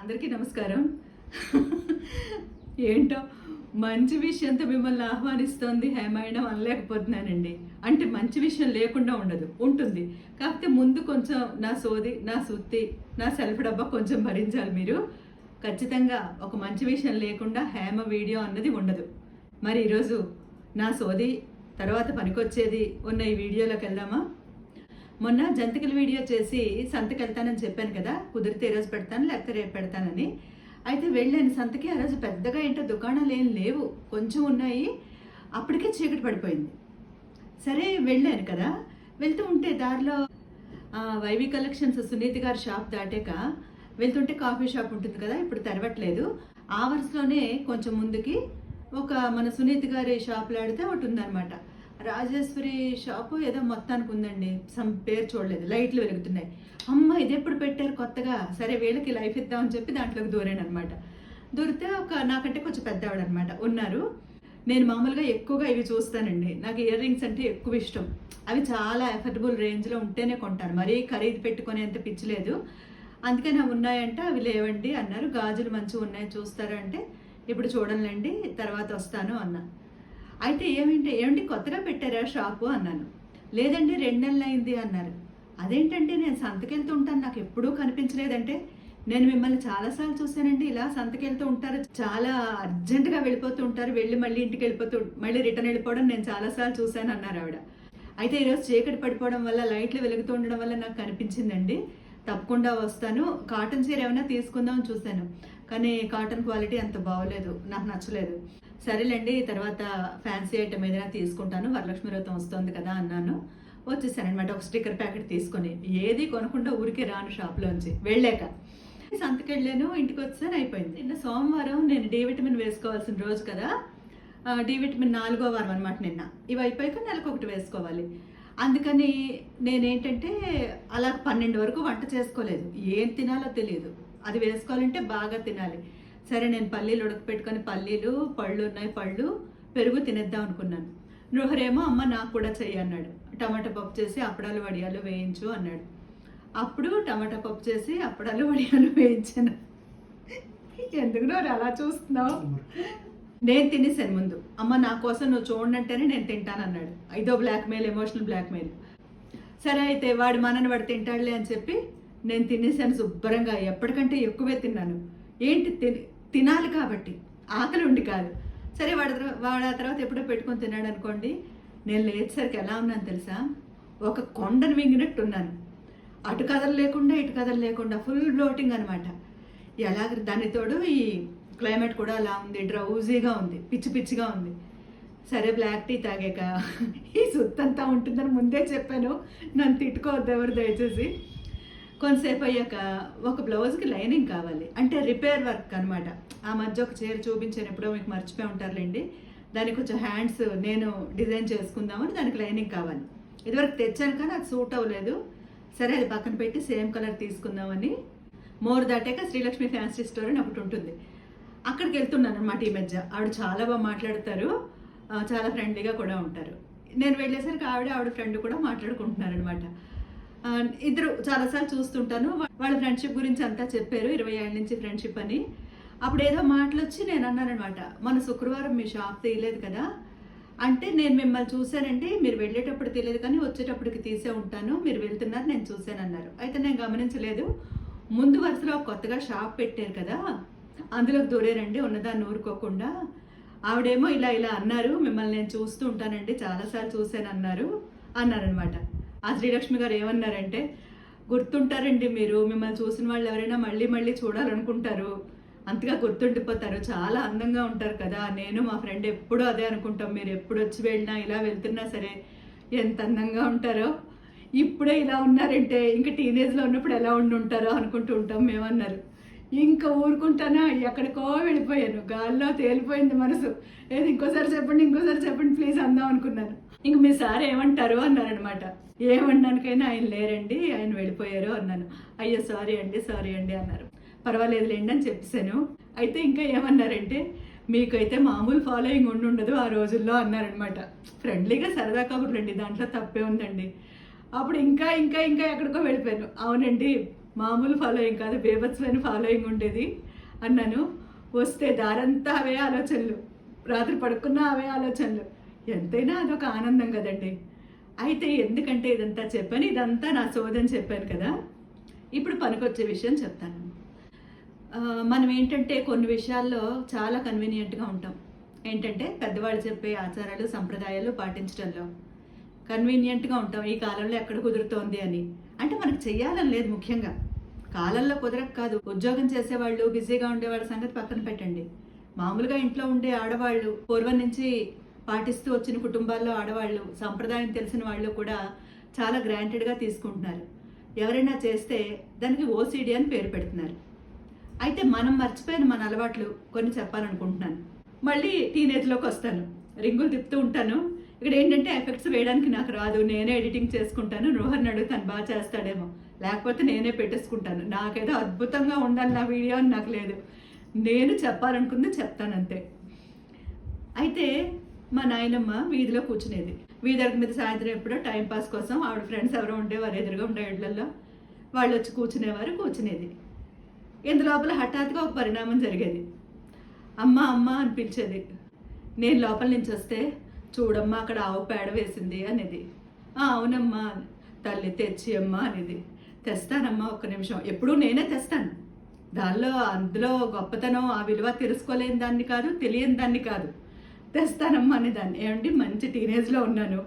అందరికీ నమస్కారం. ఏంటో మంచి విషయంతో మిమ్మల్ని ఆహ్వానిస్తోంది హేమాయణం అనలేకపోతున్నానండి. అంటే మంచి విషయం లేకుండా ఉండదు ఉంటుంది. కాకపోతే ముందు కొంచెం నా సోది నా సుత్తి నా సెల్ఫ్ డబ్బా కొంచెం భరించాలి మీరు. ఖచ్చితంగా ఒక మంచి విషయం లేకుండా హేమ వీడియో అన్నది ఉండదు. మరి ఈరోజు నా సోది తర్వాత పనికొచ్చేది ఉన్న ఈ వీడియోలోకి వెళ్దామా? మొన్న జంతికల వీడియో చేసి సంతకి వెళ్తానని చెప్పాను కదా కుదిరితే ఈరోజు పెడతాను లేకపోతే రేపు పెడతానని. అయితే వెళ్ళాను సంతకి ఆ రోజు పెద్దగా ఏంటో దుకాణాలు ఏం లేవు కొంచెం ఉన్నాయి అప్పటికే చీకటి పడిపోయింది. సరే వెళ్ళాను కదా వెళ్తూ ఉంటే దారిలో వైవి కలెక్షన్స్ సునీతి గారి షాప్ దాటాక వెళ్తుంటే కాఫీ షాప్ ఉంటుంది కదా ఇప్పుడు తెరవట్లేదు. ఆ వరుసలోనే కొంచెం ముందుకి ఒక మన సునీతి గారి షాప్లో ఆడితే ఒకటి ఉందన్నమాట. రాజేశ్వరి షాపు ఏదో మొత్తానికి ఉందండి. సమ్ పేరు చూడలేదు. లైట్లు వెలుగుతున్నాయి. అమ్మ ఇది ఎప్పుడు పెట్టారు కొత్తగా? సరే వీళ్ళకి లైఫ్ ఇద్దామని చెప్పి దాంట్లోకి దూరాను అనమాట దూరితే ఒక నాకంటే కొంచెం పెద్దవాడు అనమాట ఉన్నారు. నేను మామూలుగా ఎక్కువగా ఇవి చూస్తానండి. నాకు ఇయర్ రింగ్స్ అంటే ఎక్కువ ఇష్టం. అవి చాలా అఫోర్డబుల్ రేంజ్లో ఉంటేనే కొంటాను. మరీ ఖరీదు పెట్టుకునేంత పిచ్చి లేదు. అందుకని అవి ఉన్నాయంటే అవి లేవండి అన్నారు. గాజులు మంచిగా ఉన్నాయి చూస్తారా అంటే ఇప్పుడు చూడండి తర్వాత వస్తాను అన్నా. అయితే ఏమిటి ఏమండి కొత్తగా పెట్టారా షాపు? అన్నాను. లేదండి రెండు నెలలు అయింది అన్నారు. అదేంటంటే నేను సంతకెళ్తూ ఉంటాను. నాకు ఎప్పుడూ కనిపించలేదంటే నేను మిమ్మల్ని చాలాసార్లు చూశానండి. ఇలా సంతకెళ్తూ ఉంటారు. చాలా అర్జెంటుగా వెళ్ళిపోతూ ఉంటారు. వెళ్ళి మళ్ళీ ఇంటికి వెళ్ళిపోతూ మళ్ళీ రిటర్న్ వెళ్ళిపోవడం నేను చాలాసార్లు చూశాను అన్నారు ఆవిడ. అయితే ఈరోజు చీకటి పడిపోవడం వల్ల లైట్లు వెలుగుతూ ఉండడం వల్ల నాకు కనిపించిందండి. తప్పకుండా వస్తాను. కాటన్ చీర ఏమైనా తీసుకుందామని చూశాను. కానీ కాటన్ క్వాలిటీ అంత బాగోలేదు నాకు నచ్చలేదు. సరేలేండి తర్వాత ఫ్యాన్సీ ఐటమ్ ఏదైనా తీసుకుంటాను వరలక్ష్మి వ్రతం వస్తుంది కదా అన్నాను. వచ్చేసానమాట ఒక స్టిక్కర్ ప్యాకెట్ తీసుకొని. ఏది కొనకుండా ఊరికే రాను షాప్లోంచి. వెళ్ళాక. సంతకెళ్ళాను ఇంటికి వచ్చాను అయిపోయింది. నిన్న సోమవారం నేను డి విటమిన్ వేసుకోవాల్సిన రోజు కదా. డి విటమిన్ నాలుగో వారం అనమాట నిన్న. ఇవి అయిపోయాక నెలకు ఒకటి వేసుకోవాలి. అందుకని నేనేంటంటే అలా పన్నెండు వరకు వంట చేసుకోలేదు. ఏం తినాలో తెలియదు. అది వేసుకోవాలంటే బాగా తినాలి. సరే నేను పల్లీలు ఉడకపెట్టుకొని పల్లీలు పళ్ళు ఉన్నాయి పళ్ళు పెరుగు తినేద్దాం అనుకున్నాను. నృహరేమో అమ్మ నాకు కూడా చెయ్యి అన్నాడు. టమాటా పప్పు చేసి అప్పడాలు వడియాలు వేయించు అన్నాడు. అప్పుడు టమాటా పప్పు చేసి అప్పడాలు వడియాలు వేయించాను. ఎందుకు నువ్వు అలా చూస్తున్నావు? నేను తినేసాను ముందు. అమ్మ నా కోసం నువ్వు చూడంటేనే నేను తింటాను అన్నాడు. ఇదో బ్లాక్మెయిల్ ఎమోషనల్ బ్లాక్మెయిల్ సరే అయితే వాడు మనని వాడు తింటాడులే అని చెప్పి నేను తినేసాను శుభ్రంగా ఎప్పటికంటే ఎక్కువే తిన్నాను. ఏంటి తినాలి కాబట్టి? ఆకలి ఉండి కాదు. సరే వాడి వాడు ఆ తర్వాత ఎప్పుడో పెట్టుకొని తిన్నాడు అనుకోండి నేను లేచేసరికి ఎలా ఉన్నాను తెలుసా? ఒక కొండను మింగినట్టు ఉన్నాను అటు కథలు లేకుండా ఇటు కథలు లేకుండా ఫుల్ బ్లోటింగ్ అనమాట ఎలాగ దాని తోడు ఈ క్లైమేట్ కూడా అలా ఉంది డ్రౌజీగా ఉంది పిచ్చి పిచ్చిగా ఉంది. సరే బ్లాక్ టీ తాగాక ఈ సుత్తంతా ఉంటుందని ముందే చెప్పాను. నన్ను తిట్టుకోవద్దు ఎవరు దయచేసి. కొంతసేపు అయ్యాక ఒక బ్లౌజ్కి లైనింగ్ కావాలి. అంటే రిపేర్ వర్క్ అనమాట ఆ మధ్య ఒక చీర చూపించాను ఎప్పుడో మీకు మర్చిపోయి ఉంటారులేండి. దానికి కొంచెం హ్యాండ్స్ నేను డిజైన్ చేసుకుందామని దానికి లైనింగ్ కావాలి. ఇదివరకు తెచ్చాను కానీ అది సూట్ అవ్వలేదు. సరే అది పక్కన పెట్టి సేమ్ కలర్ తీసుకుందామని. మోర్ దాటాక శ్రీలక్ష్మి ఫ్యాన్సీ స్టోర్ అని ఒకటి ఉంటుంది. అక్కడికి వెళ్తున్నాను అనమాట ఈ మధ్య. ఆవిడ చాలా బాగా మాట్లాడతారు. చాలా ఫ్రెండ్లీగా కూడా ఉంటారు. నేను వెళ్ళేసరికి ఆవిడ ఆవిడ ఫ్రెండ్ కూడా మాట్లాడుకుంటున్నారనమాట అనమాట ఇద్దరు చాలాసార్లు చూస్తుంటాను. వాళ్ళ ఫ్రెండ్షిప్ గురించి అంతా చెప్పారు. ఇరవై ఏళ్ళ నుంచి ఫ్రెండ్షిప్ అని. అప్పుడు ఏదో మాటలు వచ్చి నేను అన్నానమాట మన శుక్రవారం మీ షాప్ తీయలేదు కదా. అంటే నేను మిమ్మల్ని చూశానండి మీరు వెళ్ళేటప్పుడు తెలియదు కానీ వచ్చేటప్పటికి తీసే ఉంటాను. మీరు వెళ్తున్నారు నేను చూశాను అన్నారు అయితే నేను గమనించలేదు. ముందు వరుసలో కొత్తగా షాప్ పెట్టారు కదా. అందులోకి దూరేరండి ఉన్నదాన్ని ఊరుకోకుండా. ఆవిడేమో ఇలా ఇలా అన్నారు. మిమ్మల్ని నేను చూస్తూ ఉంటానండి చాలాసార్లు చూశాను అన్నారు అన్నారనమాట ఆ శ్రీలక్ష్మి గారు ఏమన్నారంటే గుర్తుంటారండి మీరు మిమ్మల్ని చూసిన వాళ్ళు ఎవరైనా మళ్ళీ మళ్ళీ చూడాలనుకుంటారు. అంతగా గుర్తుండిపోతారు చాలా అందంగా ఉంటారు కదా. నేను మా ఫ్రెండ్ ఎప్పుడూ అదే అనుకుంటాం. మీరు ఎప్పుడు వచ్చి వెళ్ళినా ఇలా వెళ్తున్నా సరే ఎంత అందంగా ఉంటారో. ఇప్పుడే ఇలా ఉన్నారంటే ఇంకా టీనేజ్లో ఉన్నప్పుడు ఎలా ఉండి ఉంటారో అనుకుంటూ ఉంటాం మేమన్నారు. ఇంకా ఊరుకుంటానా? ఎక్కడికో వెళ్ళిపోయాను. గాల్లో తేలిపోయింది మనసు. ఏది ఇంకోసారి చెప్పండి ఇంకోసారి చెప్పండి ప్లీజ్ అందాం అనుకున్నాను. ఇంక మీ సార్ ఏమంటారు అన్నారనమాట ఏమన్నానికైనా ఆయన లేరండి ఆయన వెళ్ళిపోయారు అన్నాను. అయ్యో సారీ అండి సారీ అండి అన్నారు. పర్వాలేదులేండి అని చెప్పేశాను. అయితే ఇంకా ఏమన్నారంటే మీకైతే మామూలు ఫాలోయింగ్ ఉండి ఉండదు ఆ రోజుల్లో అన్నారనమాట ఫ్రెండ్లీగా సరదా కబుర్లండి దాంట్లో తప్పే ఉందండి. అప్పుడు ఇంకా ఇంకా ఇంకా ఎక్కడికో వెళ్ళిపోయాను. అవునండి మామూలు ఫాలోయింగ్ కాదు బేభత్సమైన ఫాలోయింగ్ ఉండేది అన్నాను. వస్తే దారంతా అవే ఆలోచనలు రాత్రి పడుకున్న అవే ఆలోచనలు. ఎంతైనా అదొక ఆనందం కదండి. అయితే ఎందుకంటే ఇదంతా చెప్పాను ఇదంతా నా సోదని చెప్పాను కదా. ఇప్పుడు పనికొచ్చే విషయం చెప్తాను. మనం ఏంటంటే కొన్ని విషయాల్లో చాలా కన్వీనియంట్గా ఉంటాం. ఏంటంటే పెద్దవాళ్ళు చెప్పే ఆచారాలు సంప్రదాయాలు పాటించడంలో కన్వీనియంట్గా ఉంటాం. ఈ కాలంలో ఎక్కడ కుదురుతోంది అని. అంటే మనకు చెయ్యాలని లేదు ముఖ్యంగా. కాలంలో కుదరక కాదు. ఉద్యోగం చేసేవాళ్ళు బిజీగా ఉండేవాళ్ళ సంగతి పక్కన పెట్టండి. మామూలుగా ఇంట్లో ఉండే ఆడవాళ్ళు పూర్వం నుంచి పాటిస్తూ వచ్చిన కుటుంబాల్లో ఆడవాళ్ళు సంప్రదాయం తెలిసిన వాళ్ళు కూడా చాలా గ్రాంటెడ్గా తీసుకుంటున్నారు. ఎవరైనా చేస్తే దానికి ఓసీడీ అని పేరు పెడుతున్నారు. అయితే మనం మర్చిపోయిన మన అలవాట్లు కొన్ని చెప్పాలనుకుంటున్నాను. మళ్ళీ టీనేజ్లోకి వస్తాను. రింగులు తిప్పుతూ ఉంటాను. ఇక్కడ ఏంటంటే ఎఫెక్ట్స్ వేయడానికి నాకు రాదు. నేనే ఎడిటింగ్ చేసుకుంటాను. రోహన్ అడుగుతాను బాగా చేస్తాడేమో. లేకపోతే నేనే పెట్టేసుకుంటాను. నాకేదో అద్భుతంగా ఉండాలి నా వీడియో అని నాకు లేదు. నేను చెప్పాలనుకుంది చెప్తాను అంతే. అయితే మా నాయనమ్మ వీధిలో కూర్చునేది. వీధి మీద సాయంత్రం ఎప్పుడో టైంపాస్ కోసం ఆవిడ ఫ్రెండ్స్ ఎవరో ఉండేవారు ఎదురుగా ఉండే ఇళ్ళలో వాళ్ళు వచ్చి కూర్చునేవారు కూర్చునేది. ఇందులోపల హఠాత్తుగా ఒక పరిణామం జరిగేది. అమ్మ అమ్మ అని పిలిచేది. నేను లోపల నుంచి వస్తే చూడమ్మా అక్కడ ఆవు పేడ వేసింది అనేది. అవునమ్మా తల్లి తెచ్చి అమ్మ అనేది. తెస్తానమ్మా ఒక్క నిమిషం. ఎప్పుడూ నేనే తెస్తాను. దానిలో అందులో గొప్పతనం ఆ విలువ తెలుసుకోలేని దాన్ని కాదు తెలియని దాన్ని కాదు. తెస్తానమ్మా అనే దాన్ని. ఏమండి? మంచి టీనేజ్లో ఉన్నాను.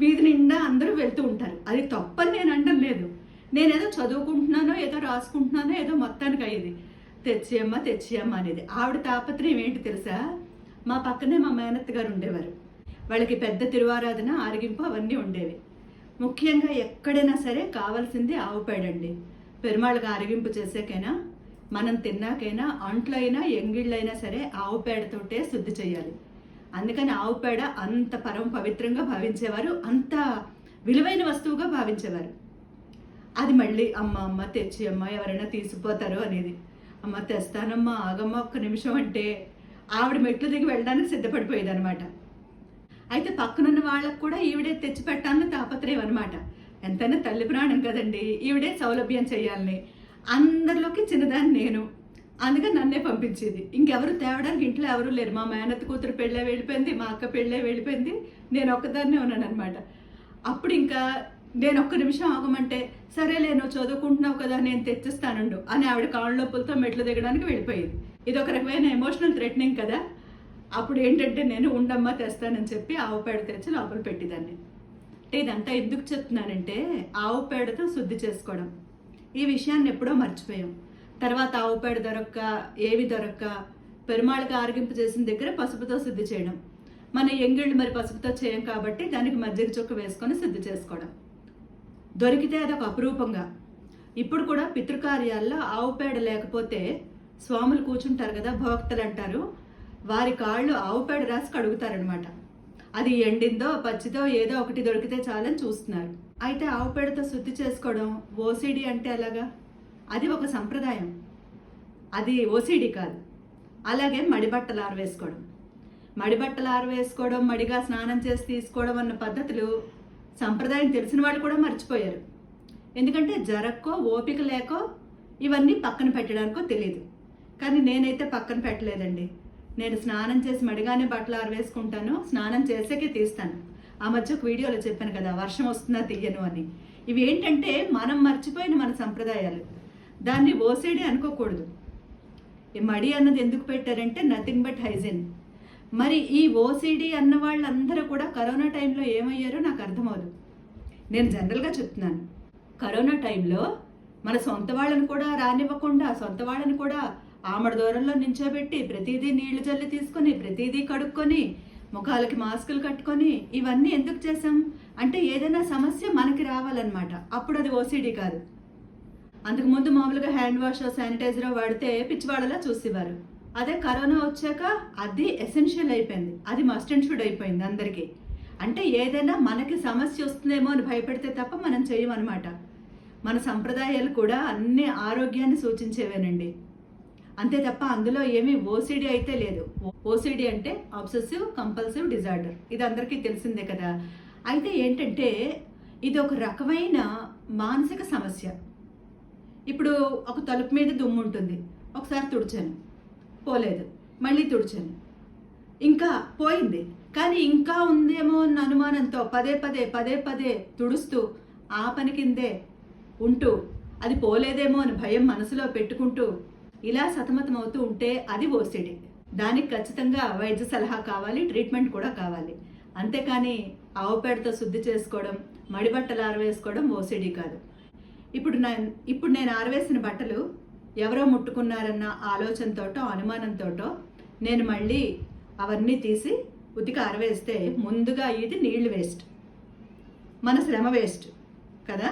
వీధి నిండా అందరూ వెళ్తూ ఉంటారు. అది తప్పని నేను అనడం లేదు. నేనేదో చదువుకుంటున్నానో ఏదో రాసుకుంటున్నానో ఏదో మొత్తానికి అయ్యేది. తెచ్చియమ్మ తెచ్చియమ్మ అనేది. ఆవిడ తాపత్రయం ఏంటి తెలుసా? మా పక్కనే మా మేనత్ గారు ఉండేవారు. వాళ్ళకి పెద్ద తిరువారాధన ఆరగింపు అవన్నీ ఉండేవి. ముఖ్యంగా ఎక్కడైనా సరే కావాల్సింది ఆవు పేడండి. పెరుమాళ్ళకి ఆరగింపు చేసాకైనా మనం తిన్నాకైనా అంట్లైనా ఎంగిళ్ళైనా సరే ఆవు పేడతోటే శుద్ధి చేయాలి. అందుకని ఆవు పేడ అంత పరమ పవిత్రంగా భావించేవారు అంత విలువైన వస్తువుగా భావించేవారు. అది మళ్ళీ అమ్మ అమ్మ తెచ్చి అమ్మ ఎవరైనా తీసుకుపోతారు అనేది. అమ్మ తెస్తానమ్మా ఆగమ్మ ఒక్క నిమిషం అంటే ఆవిడ మెట్లు దిగి వెళ్ళడానికి సిద్ధపడిపోయేది అనమాట అయితే పక్కనున్న వాళ్ళకు కూడా ఈవిడే తెచ్చి పెట్టాలని తాపత్రయం అనమాట ఎంతైనా తల్లి ప్రాణం కదండి ఈవిడే సౌలభ్యం చేయాలని. అందరిలోకి చిన్నదాన్ని నేను. అందుకని నన్నే పంపించేది. ఇంకెవరు తేవడానికి ఇంట్లో ఎవరు లేరు. మా మేనత్ కూతురు పెళ్ళే వెళ్ళిపోయింది మా అక్క పెళ్ళే వెళ్ళిపోయింది నేను ఒక్కదాన్నే ఉన్నాను అనమాట అప్పుడు ఇంకా నేను ఒక్క నిమిషం ఆగమంటే సరేలే నువ్వు చదువుకుంటున్నావు కదా నేను తెచ్చిస్తానుండు అని ఆవిడ కాళ్ళొప్పులతో మెట్లు దిగడానికి వెళ్ళిపోయేది. ఇది ఒక రకమైన ఎమోషనల్ థ్రెటనింగ్ కదా. అప్పుడు ఏంటంటే నేను ఉండమ్మా తెస్తానని చెప్పి ఆవు పేడ తెచ్చి లోపల పెట్టేదాన్ని. అంటే ఇదంతా ఎందుకు చెప్తున్నానంటే ఆవు పేడతో శుద్ధి చేసుకోవడం. ఈ విషయాన్ని ఎప్పుడో మర్చిపోయాం. తర్వాత ఆవు పేడ దొరక్క ఏవి దొరక్క పెరుమాళ్ళకి ఆరగింపు చేసిన దగ్గర పసుపుతో శుద్ధి చేయడం. మన ఎంగిళ్ళు మరి పసుపుతో చేయం కాబట్టి దానికి మజ్జిగ చుక్క వేసుకొని శుద్ధి చేసుకోవడం. దొరికితే అదొక అపురూపంగా. ఇప్పుడు కూడా పితృకార్యాల్లో ఆవు పేడ లేకపోతే స్వాములు కూర్చుంటారు కదా భోక్తలు అంటారు. వారి కాళ్ళు ఆవు పేడ రాసి కడుగుతారనమాట అది ఎండిందో పచ్చిదో ఏదో ఒకటి దొరికితే చాలని చూస్తున్నారు. అయితే ఆవు పేడతో శుద్ధి చేసుకోవడం ఓసిడి అంటే అలాగా అది ఒక సంప్రదాయం. అది ఓసిడి కాదు. అలాగే మడిబట్టలు ఆరవేసుకోవడం మడిబట్టలు ఆరవేసుకోవడం మడిగా స్నానం చేసి తీసుకోవడం అన్న పద్ధతులు సంప్రదాయం తెలిసిన వాళ్ళు కూడా మర్చిపోయారు. ఎందుకంటే జరక్కో ఓపిక లేకో ఇవన్నీ పక్కన పెట్టడానికో తెలియదు కానీ నేనైతే పక్కన పెట్టలేదండి. నేను స్నానం చేసి మడిగానే బట్టలు ఆరవేసుకుంటాను స్నానం చేసాకే తీస్తాను. ఆ మధ్య ఒక వీడియోలో చెప్పాను కదా వర్షం వస్తుందా తీయను అని. ఇవి ఏంటంటే మనం మర్చిపోయిన మన సంప్రదాయాలు. దాన్ని ఓసేడి అనుకోకూడదు. ఈ మడి అన్నది ఎందుకు పెట్టారంటే నథింగ్ బట్ హైజిన్ మరి ఈ ఓసిడి అన్న వాళ్ళందరూ కూడా కరోనా టైంలో ఏమయ్యారో నాకు అర్థమవుదు. నేను జనరల్గా చెప్తున్నాను. కరోనా టైంలో మన సొంత వాళ్ళని కూడా రానివ్వకుండా సొంత వాళ్ళని కూడా ఆమడ దూరంలో నించోబెట్టి ప్రతిదీ నీళ్ళు జల్లి తీసుకొని ప్రతిదీ కడుక్కొని ముఖాలకి మాస్కులు కట్టుకొని ఇవన్నీ ఎందుకు చేసాం అంటే ఏదైనా సమస్య మనకి రావాలన్నమాట. అప్పుడు అది ఓసిడి కాదు. అంతకుముందు మామూలుగా హ్యాండ్ వాష్ శానిటైజర్ వాడితే పిచ్చివాడలా చూసేవారు. అదే కరోనా వచ్చాక అది ఎసెన్షియల్ అయిపోయింది. అది మస్ట్ అండ్ షుడ్ అయిపోయింది అందరికీ. అంటే ఏదైనా మనకి సమస్య వస్తుందేమో అని భయపెడితే తప్ప మనం చేయమన్నమాట. మన సంప్రదాయాలు కూడా అన్ని ఆరోగ్యాన్ని సూచించేవేనండి. అంతే తప్ప అందులో ఏమీ ఓసిడి అయితే లేదు. ఓసిడి అంటే ఆబ్సెసివ్ కంపల్సివ్ డిజార్డర్. ఇది అందరికీ తెలిసిందే కదా. అయితే ఏంటంటే ఇది ఒక రకమైన మానసిక సమస్య. ఇప్పుడు ఒక తలుపు మీద దుమ్ము ఉంటుంది. ఒకసారి తుడిచాను. పోలేదు. మళ్ళీ తుడిచాను. ఇంకా పోయింది. కానీ ఇంకా ఉందేమో అన్న అనుమానంతో పదే పదే పదే పదే తుడుస్తూ ఆ పని కిందే ఉంటూ అది పోలేదేమో అని భయం మనసులో పెట్టుకుంటూ ఇలా సతమతమవుతూ ఉంటే అది ఓసిడి. దానికి ఖచ్చితంగా వైద్య సలహా కావాలి ట్రీట్మెంట్ కూడా కావాలి. అంతేకాని ఆవు పేడతో శుద్ధి చేసుకోవడం మడిబట్టలు ఆరవేసుకోవడం ఓసిడి కాదు. ఇప్పుడు నా ఇప్పుడు నేను ఆరవేసిన బట్టలు ఎవరో ముట్టుకున్నారన్న ఆలోచనతోటో అనుమానంతోటో నేను మళ్ళీ అవన్నీ తీసి ఉతికి ఆరవేస్తే ముందుగా ఇది నీళ్ళు వేస్ట్. మన శ్రమ వేస్ట్ కదా?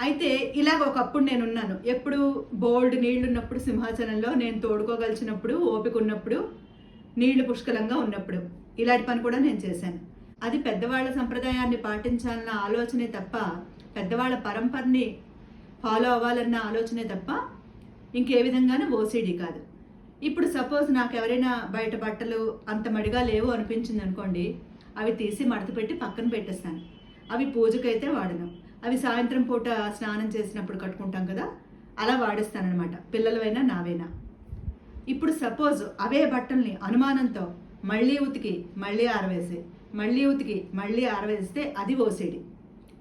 అయితే ఇలాగ ఒకప్పుడు నేను ఉన్నాను ఎప్పుడు బోల్డ్ నీళ్ళున్నప్పుడు ఉన్నప్పుడు నేను తోడుకోగలిచినప్పుడు ఓపిక ఉన్నప్పుడు నీళ్ళు పుష్కలంగా ఉన్నప్పుడు ఇలాంటి పని కూడా నేను చేశాను. అది పెద్దవాళ్ళ సంప్రదాయాన్ని పాటించాలన్న ఆలోచనే తప్ప పెద్దవాళ్ళ పరంపరని ఫాలో అవ్వాలన్న ఆలోచనే తప్ప ఇంకే విధంగానూ ఓసిడి కాదు. ఇప్పుడు సపోజ్ నాకు ఎవరైనా బయట బట్టలు అంత మడిగా లేవు అనిపించింది అనుకోండి అవి తీసి మడత పెట్టి పక్కన పెట్టేస్తాను. అవి పూజకైతే వాడను. అవి సాయంత్రం పూట స్నానం చేసినప్పుడు కట్టుకుంటాం కదా అలా వాడేస్తానమాట పిల్లలవైనా నావైనా. ఇప్పుడు సపోజ్ అవే బట్టల్ని అనుమానంతో మళ్ళీ ఉతికి మళ్ళీ ఆరవేసి మళ్ళీ ఉతికి మళ్ళీ ఆరవేస్తే అది ఓసిడి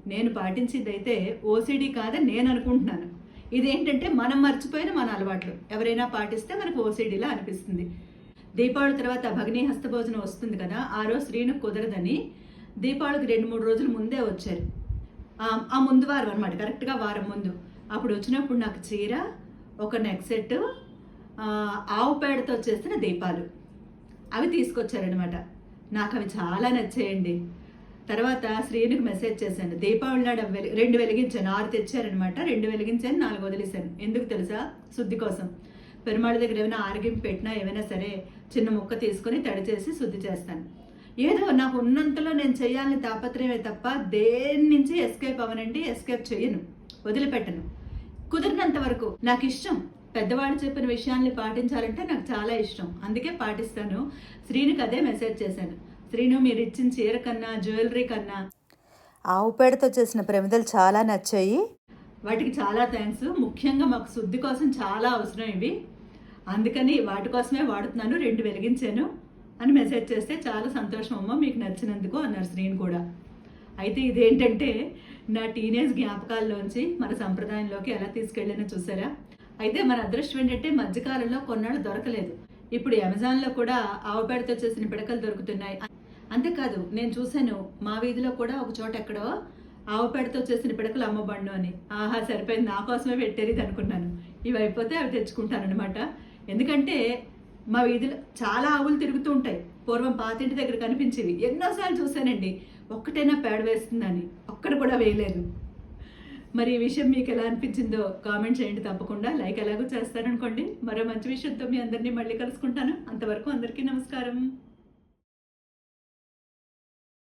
నేను పాటించిందైతే ఓసిడి కాదని నేను అనుకుంటున్నాను. ఇదేంటంటే మనం మర్చిపోయిన మన అలవాట్లు. ఎవరైనా పాటిస్తే మనకు ఓసిడిలా అనిపిస్తుంది. దీపావళి తర్వాత భగినీ హస్తభోజనం వస్తుంది కదా ఆ రోజు శ్రీను కుదరదని దీపావళికి రెండు మూడు రోజుల ముందే వచ్చారు. ఆ- ముందు వారం అనమాట కరెక్ట్గా వారం ముందు. అప్పుడు వచ్చినప్పుడు నాకు చీర ఒక నెక్ సెట్ ఆవు పేడతో చేసిన దీపాలు. అవి తీసుకొచ్చారనమాట నాకు అవి చాలా నచ్చాయండి. తర్వాత శ్రీనుకి మెసేజ్ చేశాను. దీపావళి నాడు వెలి- రెండు వెలిగించాను. ఆరు తెచ్చారనమాట రెండు వెలిగించాను నాలుగు వదిలేశాను. ఎందుకు తెలుసా? శుద్ధి కోసం. పెరుమాళ దగ్గర ఏమైనా ఆరోగ్యం పెట్టినా ఏమైనా సరే చిన్న ముక్క తీసుకొని తడి చేసి శుద్ధి చేస్తాను. ఏదో నాకు ఉన్నంతలో నేను చేయాలని తాపత్రయమే తప్ప దేని నుంచి ఎస్కేప్ అవనండి ఎస్కేప్ చేయను. వదిలిపెట్టను. కుదిరినంత వరకు నాకు ఇష్టం. పెద్దవాళ్ళు చెప్పిన విషయాల్ని పాటించాలంటే నాకు చాలా ఇష్టం. అందుకే పాటిస్తాను. శ్రీనికి అదే మెసేజ్ చేశాను. శ్రీను మీరు ఇచ్చిన చీర కన్నా జ్యువెలరీ కన్నా. ఆవు పేడతో చేసిన ప్రమిదలు చాలా నచ్చాయి. వాటికి చాలా థ్యాంక్స్ ముఖ్యంగా మాకు శుద్ధి కోసం చాలా అవసరం ఇవి. అందుకని వాటి కోసమే వాడుతున్నాను. రెండు వెలిగించాను. అని మెసేజ్ చేస్తే చాలా సంతోషం. అమ్మ మీకు నచ్చినందుకు అన్నారు శ్రీని కూడా. అయితే ఇదేంటంటే నా టీనేజ్ జ్ఞాపకాల్లోంచి మన సంప్రదాయంలోకి ఎలా తీసుకెళ్ళానో చూసారా? అయితే మన అదృష్టం ఏంటంటే మధ్యకాలంలో కొన్నాళ్ళు దొరకలేదు. ఇప్పుడు అమెజాన్లో కూడా ఆవు పేడతో చేసిన పిడకలు దొరుకుతున్నాయి. అంతేకాదు నేను చూశాను మా వీధిలో కూడా ఒక చోట ఎక్కడో ఆవు పేడతో చేసిన పిడకలు అమ్మబండు అని. ఆహా సరిపోయింది. నా కోసమే పెట్టేది ఇది అనుకున్నాను. ఇవి అయిపోతే అవి తెచ్చుకుంటాను అనమాట ఎందుకంటే మా వీధిలో చాలా ఆవులు తిరుగుతూ ఉంటాయి. పూర్వం పాతింటి దగ్గర కనిపించేవి. ఎన్నోసార్లు చూశానండి. ఒక్కటైనా పేడ వేస్తుందని. ఒక్కడ కూడా వేయలేదు. మరి ఈ విషయం మీకు ఎలా అనిపించిందో కామెంట్ చేయండి తప్పకుండా. లైక్ ఎలాగో చేస్తారనుకోండి. మరో మంచి విషయంతో మీ అందరినీ మళ్ళీ కలుసుకుంటాను. అంతవరకు అందరికీ నమస్కారం.